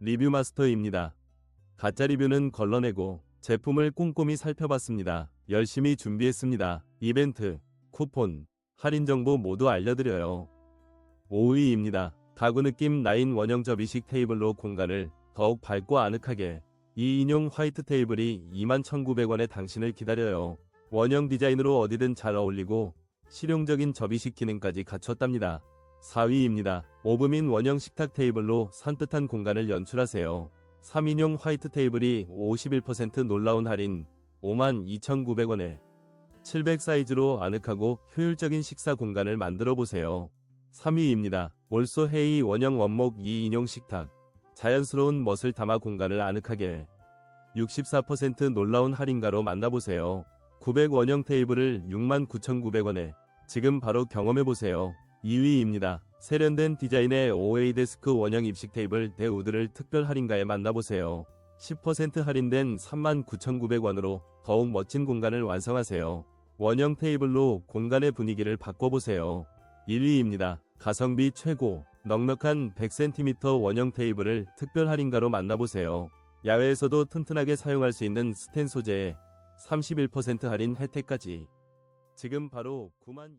리뷰 마스터입니다. 가짜 리뷰는 걸러내고 제품을 꼼꼼히 살펴봤습니다. 열심히 준비했습니다. 이벤트, 쿠폰, 할인 정보 모두 알려드려요. 5위입니다. 가구 느낌 라인 원형 접이식 테이블로 공간을 더욱 밝고 아늑하게 이 인용 화이트 테이블이 21,900원에 당신을 기다려요. 원형 디자인으로 어디든 잘 어울리고 실용적인 접이식 기능까지 갖췄답니다. 4위입니다. 오브민 원형 식탁 테이블로 산뜻한 공간을 연출하세요. 3인용 화이트 테이블이 51% 놀라운 할인 52,900원에 700 사이즈로 아늑하고 효율적인 식사 공간을 만들어 보세요. 3위입니다. 올소 헤이 원형 원목 2인용 식탁. 자연스러운 멋을 담아 공간을 아늑하게 64% 놀라운 할인가로 만나보세요. 900 원형 테이블을 69,900원에 지금 바로 경험해보세요. 2위입니다. 세련된 디자인의 OA 데스크 원형 입식 테이블 대우드를 특별 할인가에 만나보세요. 10% 할인된 39,900원으로 더욱 멋진 공간을 완성하세요. 원형 테이블로 공간의 분위기를 바꿔보세요. 1위입니다. 가성비 최고, 넉넉한 100cm 원형 테이블을 특별 할인가로 만나보세요. 야외에서도 튼튼하게 사용할 수 있는 스텐 소재에 31% 할인 혜택까지. 지금 바로 9만